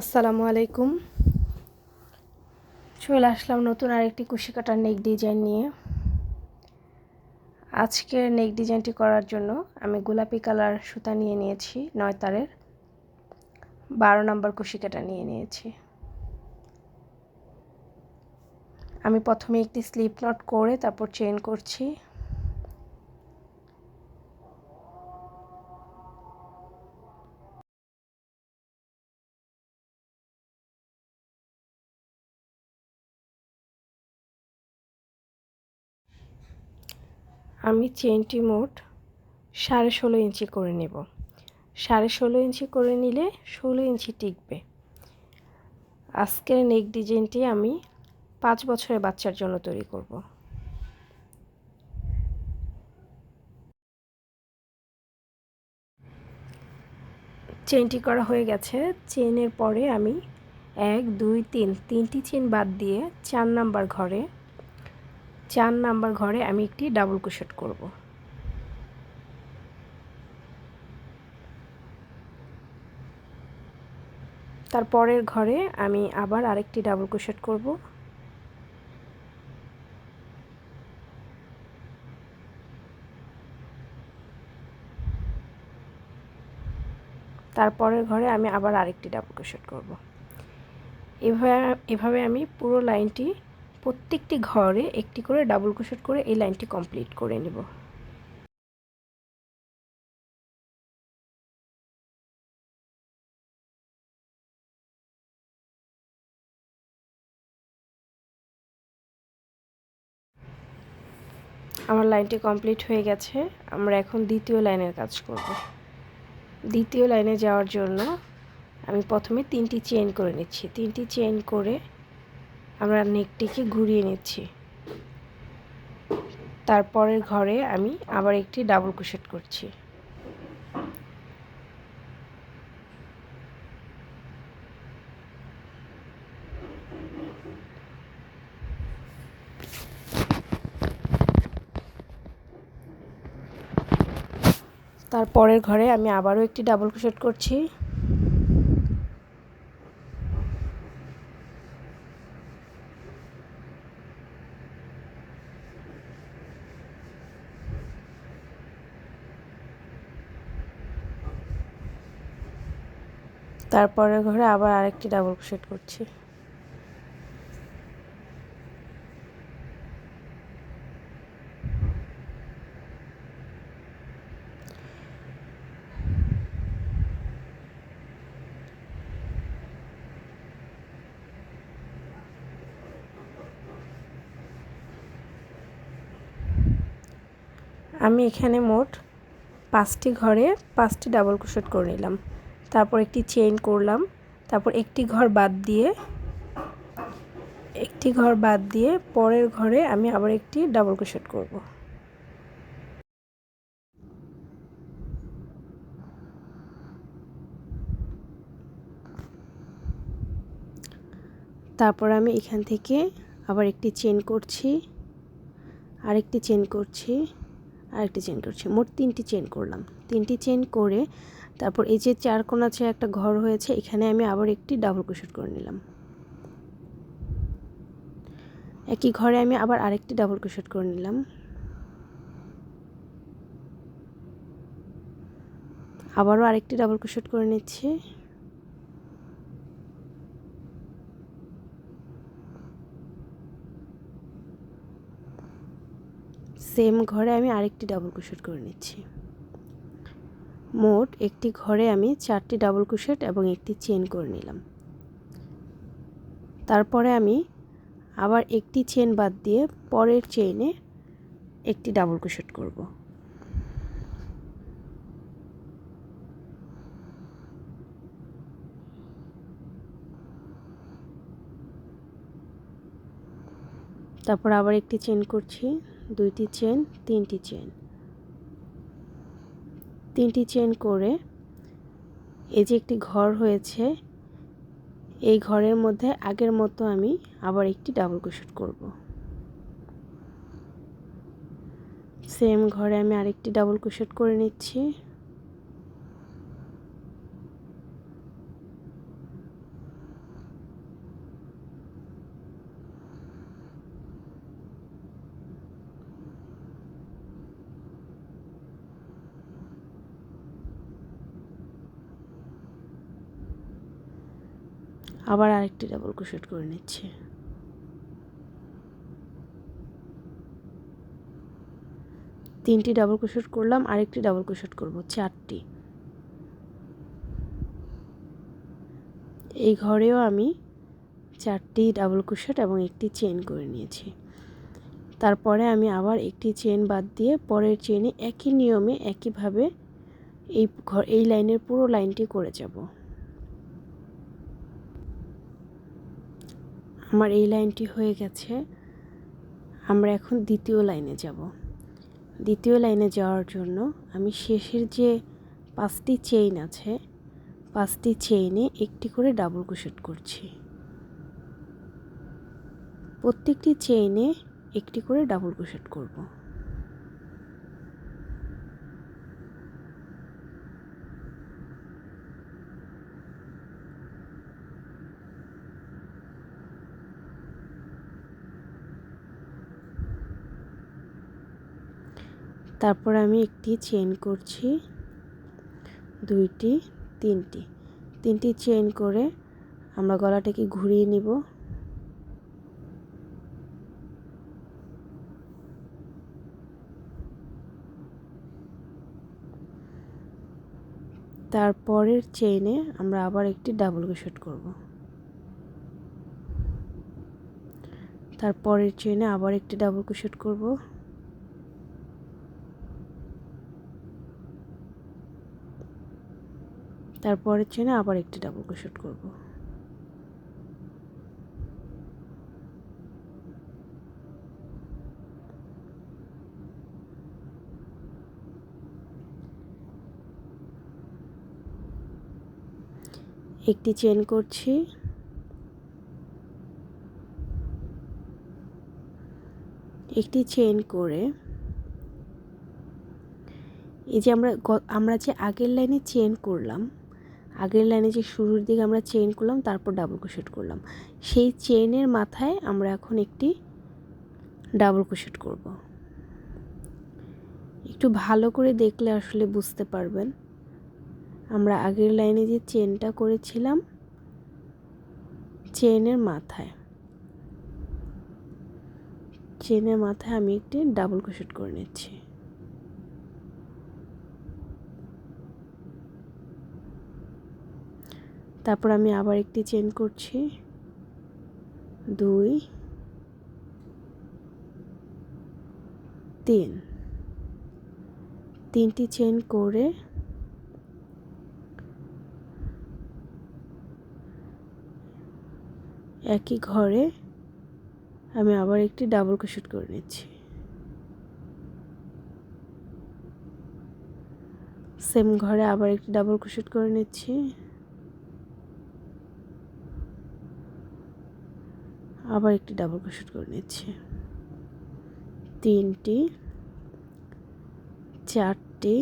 আসসালামু আলাইকুম। চলে আসলাম নতুন আরেকটি কুশি কাটার নেক ডিজাইন নিয়ে। আজকের নেক ডিজাইনটি করার জন্য আমি গোলাপি কালার সুতা নিয়ে নিয়েছি, নয় তারের। বারো নম্বর কুশি কাটা নিয়ে নিয়েছি। আমি প্রথমে একটি স্লিপ নট করে তারপর চেন করছি। আমি চেনটি মোট সাড়ে ষোলো ইঞ্চি করে নেব। সাড়ে ষোলো ইঞ্চি করে নিলে ষোলো ইঞ্চি টিকবে। আজকের নেক ডিজাইনটি আমি পাঁচ বছরের বাচ্চার জন্য তৈরি করব। চেনটি করা হয়ে গেছে। চেনের পরে আমি এক, দুই, তিন, তিনটি চেন বাদ দিয়ে চার নাম্বার ঘরে চার নাম্বার ঘরে আমি একটি ডাবল ক্রোশেট করব। তারপরের ঘরে আমি আবার আরেকটি ডাবল ক্রোশেট করব। তারপরের ঘরে আমি আবার আরেকটি ডাবল ক্রোশেট করব। এভাবে এভাবে আমি পুরো লাইনটি প্রত্যেকটি ঘরে একটি করে ডাবল ক্রোশেট করে এই লাইনটি কমপ্লিট করে নেব। আমার লাইনটি কমপ্লিট হয়ে গেছে। আমরা এখন দ্বিতীয় লাইনের কাজ করব। দ্বিতীয় লাইনে যাওয়ার জন্য আমি প্রথমে তিনটি চেন করে নিচ্ছি। তিনটি চেন করে আমরা নেকটিকে ঘুরিয়ে নিচ্ছি। তারপরের ঘরে আমি আবার একটি ডাবল ক্রোশেট করছি। তারপরের ঘরে আমি আবারও একটি ডাবল ক্রোশেট করছি। তারপরের ঘরে আবার আরেকটি ডাবল ক্রোশেট করছি। আমি এখানে মোট পাঁচটি ঘরে পাঁচটি ডাবল ক্রোশেট করে নিলাম। তারপর একটি চেইন করলাম। তারপর একটি ঘর বাদ দিয়ে, একটি ঘর বাদ দিয়ে পরের ঘরে আমি আবার একটি ডাবল ক্রোশেট করব। তারপর আমি এখান থেকে আবার একটি চেন করছি, আরেকটি চেন করছি, আরেকটি চেন করছি, মোট তিনটি চেন করলাম। তিনটি চেন করে তারপর এই যে চার কোনা চেয়ে একটা ঘর হয়েছে, এখানে আমি আবার একটি ডাবল ক্রোশেট করে নিলাম। একই ঘরে আমি আবার আরেকটি ডাবল ক্রোশেট করে নিলাম। আবারও আরেকটি ডাবল ক্রোশেট করে নিচ্ছি। সেম ঘরে আমি আরেকটি ডাবল ক্রোশেট করে নিচ্ছি। মোট একটি ঘরে আমি চারটি ডাবল ক্রোশেট এবং একটি চেন করে নিলাম। তারপরে আমি আবার একটি চেন বাদ দিয়ে পরের চেইনে একটি ডাবল ক্রোশেট করব। তারপর আবার একটি চেন করছি, দুইটি চেন তিনটি চেন তিনটি চেন করে এই যে একটি ঘর হয়েছে, এই ঘরের মধ্যে আগের মতো আমি আবার একটি ডাবল ক্রোশেট করব। সেম ঘরে আমি আরেকটি ডাবল ক্রোশেট করে নিচ্ছি। আবার আরেকটি ডাবল ক্রোশেট করে নিচ্ছি। তিনটি ডাবল ক্রোশেট করলাম, আরেকটি ডাবল ক্রোশেট করব, চারটি। এই ঘরেও আমি চারটি ডাবল ক্রোশেট এবং একটি চেন করে নিয়েছি। তারপরে আমি আবার একটি চেন বাদ দিয়ে পরের চেনে একই নিয়মে একইভাবে এই ঘর এই লাইনের পুরো লাইনটি করে যাব। আমার এই লাইনটি হয়ে গেছে। আমরা এখন দ্বিতীয় লাইনে যাব। দ্বিতীয় লাইনে যাওয়ার জন্য আমি শেষের যে পাঁচটি চেইন আছে, পাঁচটি চেইনে একটি করে ডাবল ক্রোশেট করছি। প্রত্যেকটি চেইনে একটি করে ডাবল ক্রোশেট করব। তারপর আমি একটি চেন করছি। দুইটি, তিনটি। তিনটি চেন করে আমরা গলাটাকে ঘুরিয়ে নিব। তারপরের চেইনে আমরা আবার একটি ডাবল ক্রোশেট করব। তারপরের চেইনে আবার একটি ডাবল ক্রোশেট করব। তারপরের চেনে আবার একটি ডাবল ক্রোশেট করব। একটি চেন করছি। একটি চেন করে এই যে আমরা আমরা যে আগের লাইনে চেন করলাম আগের লাইনে যে শুরুর দিকে আমরা চেন করলাম, তারপর ডাবল ক্রোশেট করলাম। সেই চেনের মাথায় আমরা এখন একটি ডাবল ক্রোশেট করব। একটু ভালো করে দেখলে আসলে বুঝতে পারবেন। আমরা আগের লাইনে যে চেনটা করেছিলাম চেনের মাথায় চেনের মাথায় আমি একটি ডাবল ক্রোশেট করে নিচ্ছি। তারপর আমি আবার একটি চেন করছি। দুই, তিন। তিনটি চেন করে একই ঘরে আমি আবার একটি ডাবল ক্রোশেট করে নিচ্ছি। সেম ঘরে আবার একটি ডাবল ক্রোশেট করে নিচ্ছি। আবার একটি ডাবল ক্রোশেট করে নিচ্ছি। তিনটি, চারটি,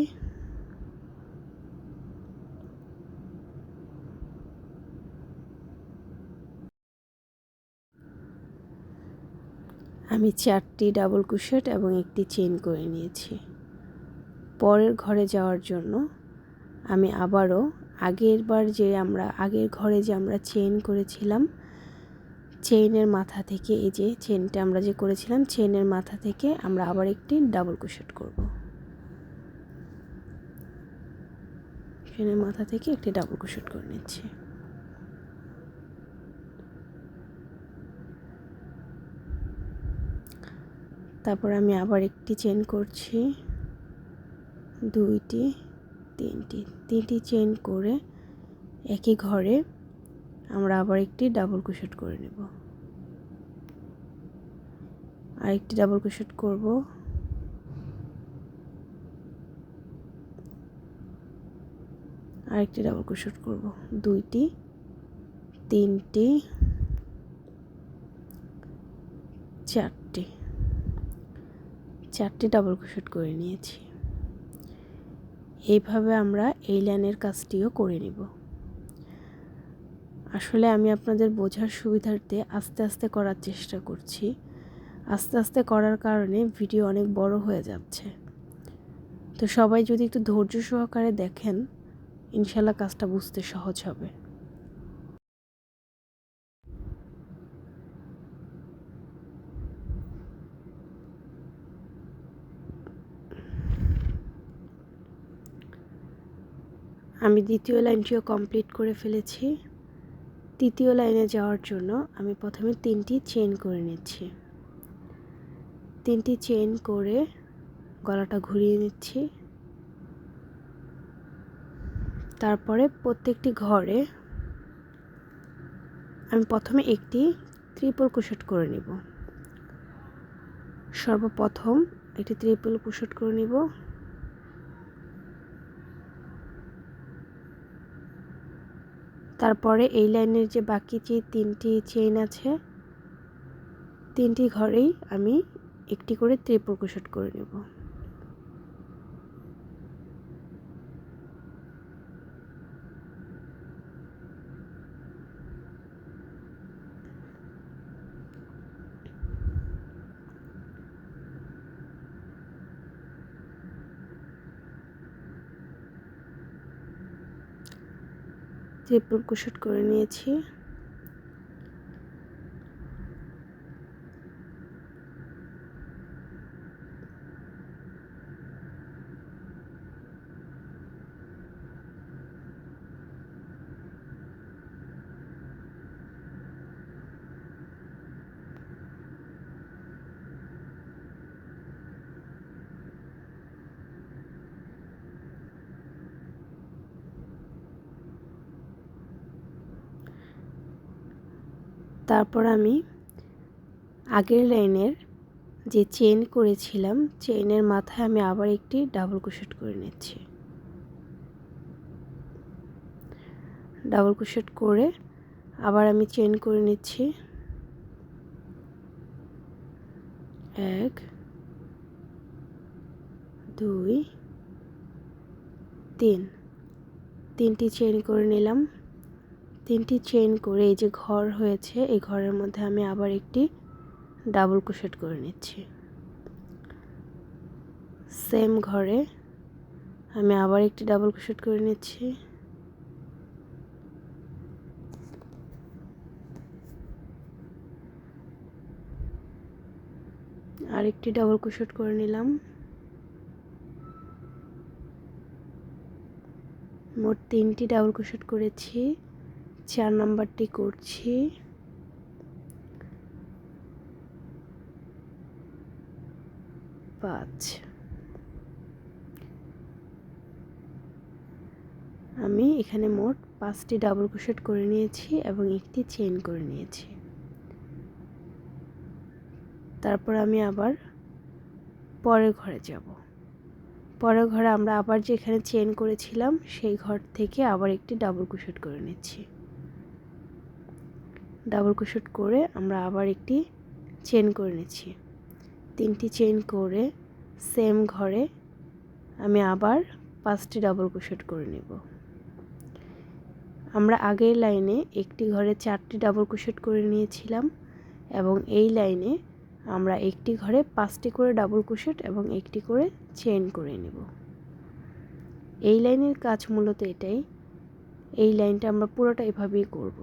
আমি চারটি ডাবল কুশেট এবং একটি চেন করে নিয়েছি। পরের ঘরে যাওয়ার জন্য আমি আবারও আগের বার যে আমরা, আগের ঘরে যে আমরা চেন করেছিলাম চেইনের মাথা থেকে এই যে চেনটা আমরা যে করেছিলাম চেইনের মাথা থেকে আমরা আবার একটি ডাবল কুশেট করব। চেনের মাথা থেকে একটি ডাবল কুশেট করে নিচ্ছি। তারপর আমি আবার একটি চেন করছি। দুইটি, তিনটি তিনটি চেন করে একই ঘরে আমরা আবার একটি ডাবল কুশেট করে নেব। আরেকটি ডাবল কুশেট করব। আরেকটি ডাবল কুশেট করব। দুইটি, তিনটি, চারটি। চারটি ডাবল কুশেট করে নিয়েছি। এইভাবে আমরা এই লাইনের কাজটিও করে নিব। আসলে আমি আপনাদের বোঝার সুবিধার্থে আস্তে আস্তে করার চেষ্টা করছি। আস্তে আস্তে করার কারণে ভিডিও অনেক বড় হয়ে যাচ্ছে। তো সবাই যদি একটু ধৈর্য সহকারে দেখেন, ইনশাল্লাহ কাজটা বুঝতে সহজ হবে। আমি দ্বিতীয় লাইনটিও কমপ্লিট করে ফেলেছি। তৃতীয় লাইনে যাওয়ার জন্য আমি প্রথমে তিনটি চেন করে নিচ্ছি। তিনটি চেন করে গলাটা ঘুরিয়ে নিচ্ছি। তারপরে প্রত্যেকটি ঘরে আমি প্রথমে একটি ত্রিপল কুশট করে নিব। সর্বপ্রথম একটি ত্রিপল কুশট করে নিব। তারপরে এই লাইনের যে বাকি যে তিনটি চেইন আছে, তিনটি ঘরেই আমি একটি করে ত্রিপল কুশট করে নেব। ত্রিপুল কুশট করে নিয়েছি। তারপর আমি আগের লাইনের যে চেন করেছিলাম চেনের মাথায় আমি আবার একটি ডাবল কুশেট করে নিচ্ছি। ডাবল কুশেট করে আবার আমি চেন করে নিচ্ছি। এক, দুই, তিন। তিনটি চেন করে নিলাম। তিনটি চেন করে এই যে ঘর হয়েছে, এই ঘরের মধ্যে আমি আবার একটি ডাবল ক্রোশেট করে নিচ্ছি। সেম ঘরে আমি আবার একটি ডাবল ক্রোশেট করে নিচ্ছি। আরেকটি ডাবল ক্রোশেট করে নিলাম। মোট তিনটি ডাবল ক্রোশেট করেছি। চার নাম্বারটি করছি। পাঁচ। আমি এখানে মোট পাঁচটি ডাবল ক্রোশেট করে নিয়েছি এবং একটি চেন করে নিয়েছি। তারপর আমি আবার পরের ঘরে যাব। পরের ঘরে আমরা আবার যেখানে চেন করেছিলাম, সেই ঘর থেকে আবার একটি ডাবল ক্রোশেট করে নিচ্ছি। ডাবল ক্রোশেট করে আমরা আবার একটি চেন করে নিচ্ছি। তিনটি চেন করে সেম ঘরে আমি আবার পাঁচটি ডাবল ক্রোশেট করে নেব। আমরা আগের লাইনে একটি ঘরে চারটি ডাবল ক্রোশেট করে নিয়েছিলাম এবং এই লাইনে আমরা একটি ঘরে পাঁচটি করে ডাবল ক্রোশেট এবং একটি করে চেন করে নেব। এই লাইনের কাজ মূলত এটাই, এই লাইনটা আমরা পুরোটা এভাবেই করব।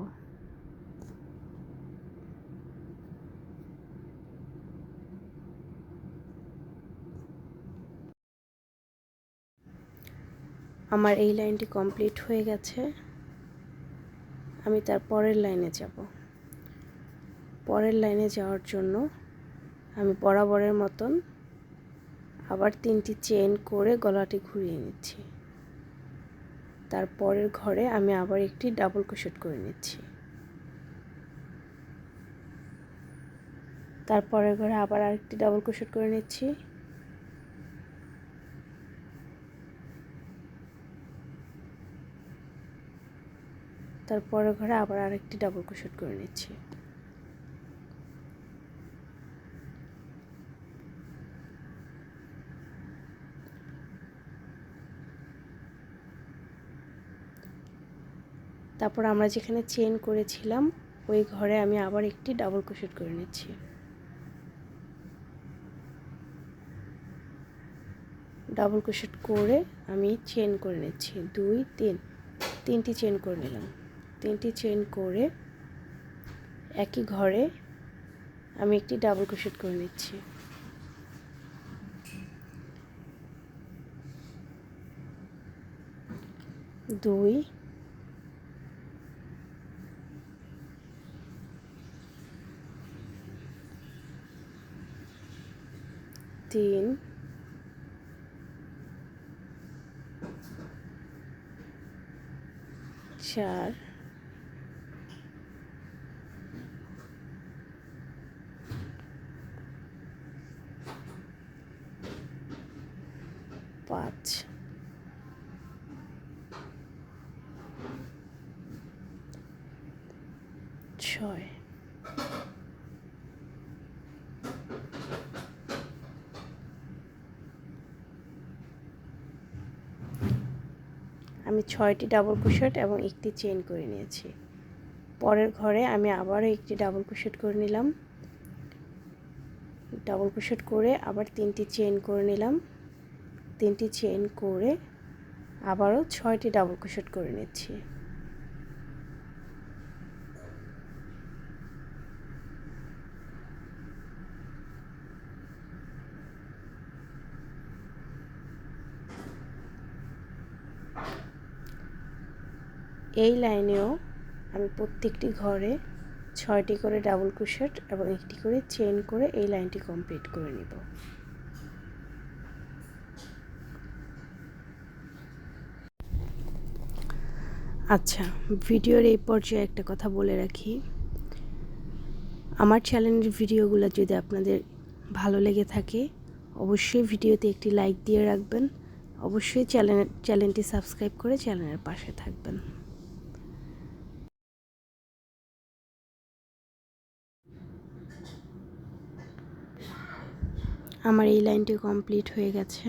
আমার এই লাইনটি কমপ্লিট হয়ে গেছে। আমি তার পরের লাইনে যাব। পরের লাইনে যাওয়ার জন্য আমি বরাবরের মতন আবার তিনটি চেন করে গলাটি ঘুরিয়ে নিচ্ছি। তার পরের ঘরে আমি আবার একটি ডাবল ক্রোশেট করে নিচ্ছি। তারপরের ঘরে আবার আরেকটি ডাবল ক্রোশেট করে নিচ্ছি। তারপরে ঘরে আবার আরেকটি ডাবল ক্রোশেট করে নিচ্ছি। তারপর আমরা যেখানে চেন করেছিলাম, ওই ঘরে আমি আবার একটি ডাবল ক্রোশেট করে নিচ্ছি। ডাবল ক্রোশেট করে আমি চেন করে নিচ্ছি। দুই, তিন, তিনটি চেন করে নিলাম। তিনটি চেন করে একই ঘরে আমি একটি ডাবল ক্রোশেট করে নিচ্ছি। দুই তিন চার পাঁচ ছয় আমি ছয়টি ডাবল কুশট এবং একটি চেন করে নিয়েছি। পরের ঘরে আমি আবারও একটি ডাবল কুশট করে নিলাম। ডাবল কুশট করে আবার তিনটি চেন করে নিলাম। তিনটি চেন করে আবারও ছয়টি ডাবল কুশট করে নিচ্ছি। এই লাইনেও আমি প্রত্যেকটি ঘরে ছয়টি করে ডাবল কুশট এবং একটি করে চেন করে এই লাইনটি কমপ্লিট করে নিব। আচ্ছা ভিডিওর এই পর্যায়ে একটা কথা বলে রাখি। আমার চ্যানেলের ভিডিওগুলো যদি আপনাদের ভালো লেগে থাকে, অবশ্যই ভিডিওতে একটি লাইক দিয়ে রাখবেন। অবশ্যই চ্যানেল, চ্যানেলটি সাবস্ক্রাইব করে চ্যানেলের পাশে থাকবেন। আমার এই লাইনটি কমপ্লিট হয়ে গেছে।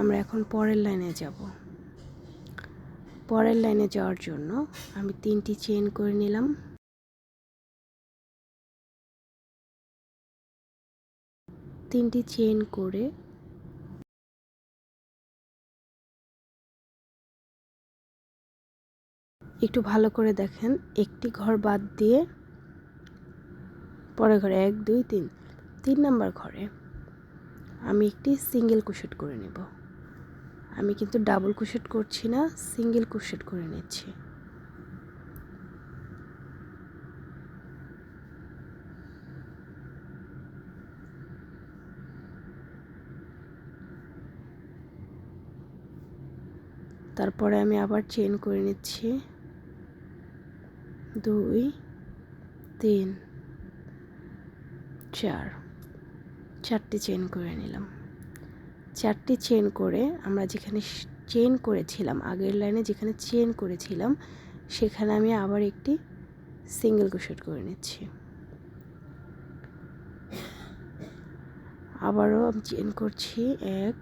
আমরা এখন পরের লাইনে যাব। পরের লাইনে যাওয়ার জন্য আমি তিনটি চেন করে নিলাম। তিনটি চেন করে একটু ভালো করে দেখেন। একটি ঘর বাদ দিয়ে পরের ঘরে এক, দুই, তিন তিন নাম্বার ঘরে আমি একটি সিঙ্গেল কুশেট করে নেব। আমি কিন্তু ডাবল কুশেট করছি না সিঙ্গেল কুশেট করে নিচ্ছি। তারপরে আমি আবার চেন করে নিচ্ছি। দুই, তিন, চার। চারটি চেন করে নিলাম। চারটি চেন করে আমরা যেখানে চেন করেছিলাম, আগের লাইনে যেখানে চেন করেছিলাম, সেখানে আমি আবার একটি সিঙ্গেল কুশেট করে নিচ্ছি। আবারও আমি চেন করছি, এক,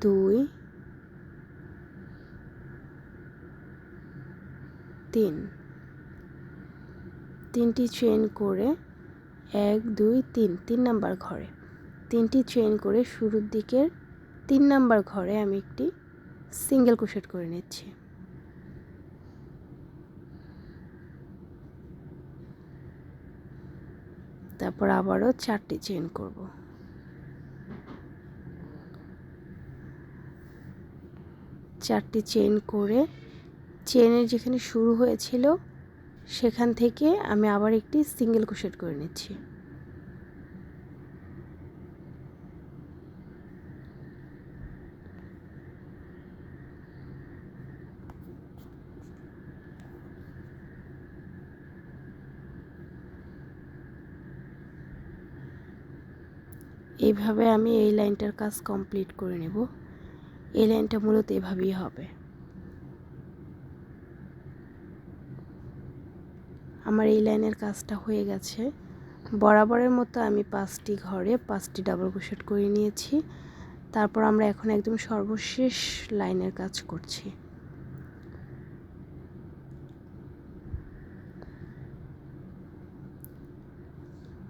দুই, তিন। তিনটি চেন করে এক, দুই, তিন তিন নাম্বার ঘরে। তিনটি চেন করে শুরুর দিকের তিন নাম্বার ঘরে আমি একটি সিঙ্গেল কুশেট করে নিচ্ছি। তারপর আবারও চারটি চেন করব। চারটি চেন করে চেনের যেখানে শুরু হয়েছিল সেখান থেকে আমি আবার একটি সিঙ্গেল কুশেট করে নিচ্ছি। এইভাবে আমি এই লাইনটার কাজ কমপ্লিট করে নেব। এই লাইনটা মূলত এভাবেই হবে। আমার এই লাইনের কাজটা হয়ে গেছে। বরাবরের মতো আমি পাঁচটি ঘরে পাঁচটি ডাবল ক্রোশেট করে নিয়েছি। তারপর আমরা এখন একদম সর্বশেষ লাইনের কাজ করছি।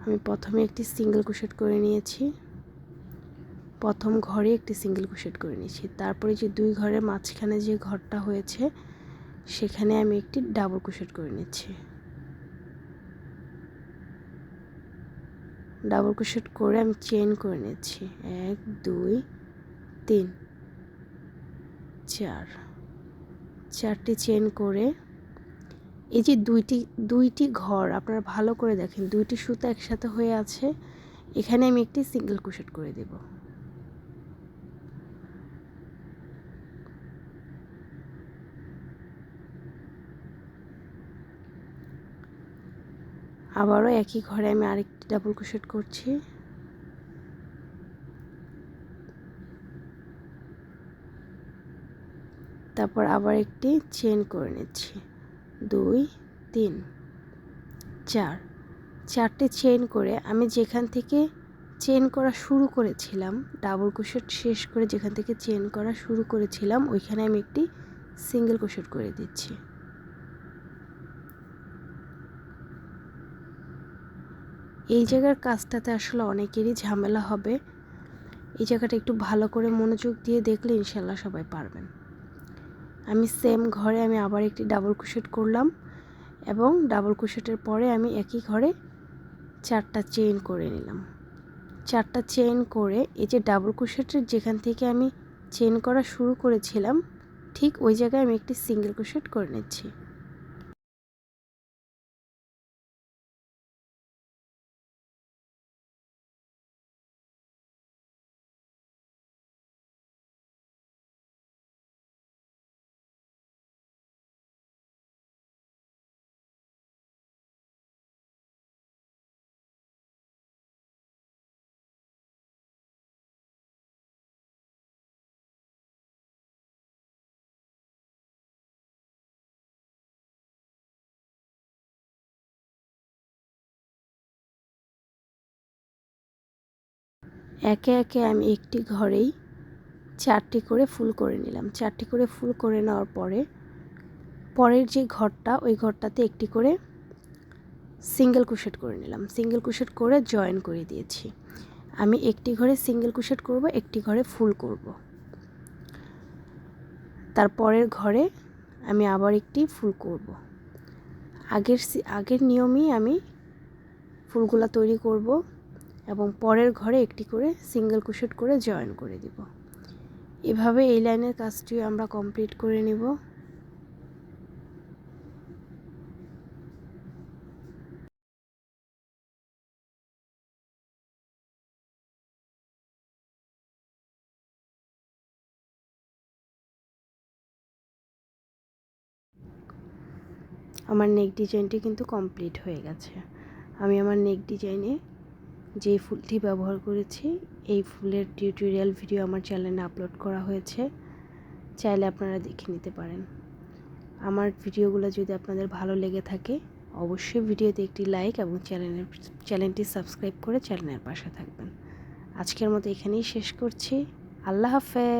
আমি প্রথমে একটি সিঙ্গেল ক্রোশেট করে নিয়েছি। প্রথম ঘরে একটি সিঙ্গেল ক্রোশেট করে নিয়েছি। তারপরে যে দুই ঘরের মাঝখানে যে ঘরটা হয়েছে, সেখানে আমি একটি ডাবল ক্রোশেট করে নিচ্ছি। ডাবল ক্রোশেট করে আমি চেন করে নিচ্ছি এক, দুই, তিন, চার। চারটি চেন করে এই যে দুইটি দুইটি ঘর আপনারা ভালো করে দেখেন, দুইটি সুতা একসাথে হয়ে আছে। এখানে আমি একটি সিঙ্গেল কুশেট করে দেব। আবারও একই ঘরে আমি আরেকটি ডাবল কুশেট করছি। তারপর আবার একটি চেন করে নিচ্ছি। দুই, তিন, চার। চারটে চেন করে আমি যেখান থেকে চেন করা শুরু করেছিলাম, ডাবল কুশেট শেষ করে যেখান থেকে চেন করা শুরু করেছিলাম, ওইখানে আমি একটি সিঙ্গেল কুশেট করে দিচ্ছি। এই জায়গার কাজটাতে আসলে অনেকেরই ঝামেলা হবে। এই জায়গাটা একটু ভালো করে মনোযোগ দিয়ে দেখলে ইনশাল্লাহ সবাই পারবেন। আমি সেম ঘরে আমি আবার একটি ডাবল কুশেট করলাম এবং ডাবল কুশেটের পরে আমি একই ঘরে চারটা চেইন করে নিলাম। চারটা চেইন করে এই যে ডাবল কুশেটের যেখান থেকে আমি চেইন করা শুরু করেছিলাম, ঠিক ওই জায়গায় আমি একটি সিঙ্গেল কুশেট করে নিচ্ছি। একে একে আমি একটি ঘরেই চারটি করে ফুল করে নিলাম। চারটি করে ফুল করে নেওয়ার পরে, পরের যে ঘরটা, ওই ঘরটাতে একটি করে সিঙ্গেল কুশেট করে নিলাম। সিঙ্গেল কুশেট করে জয়েন করে দিয়েছি। আমি একটি ঘরে সিঙ্গেল কুশেট করব, একটি ঘরে ফুল করব। তারপরের ঘরে আমি আবার একটি ফুল করব। আগের আগের নিয়মেই আমি ফুলগুলা তৈরি করব। এবং পরের ঘরে একটি করে সিঙ্গেল কুশেট করে জয়েন করে দিব। এভাবে এই লাইনের কাজটিও আমরা কমপ্লিট করে নিব। আমার নেক ডিজাইনটি কিন্তু কমপ্লিট হয়ে গেছে। আমি আমার নেক ডিজাইনে যে ফুলটি ব্যবহার করেছি, এই ফুলের টিউটোরিয়াল ভিডিও আমার চ্যানেলে আপলোড করা হয়েছে। চাইলে আপনারা দেখে নিতে পারেন। আমার ভিডিওগুলো যদি আপনাদের ভালো লেগে থাকে, অবশ্যই ভিডিওতে একটি লাইক এবং চ্যানেলের চ্যানেলটি সাবস্ক্রাইব করে চ্যানেলের পাশে থাকবেন। আজকের মতো এখানেই শেষ করছি। আল্লাহ হাফেজ!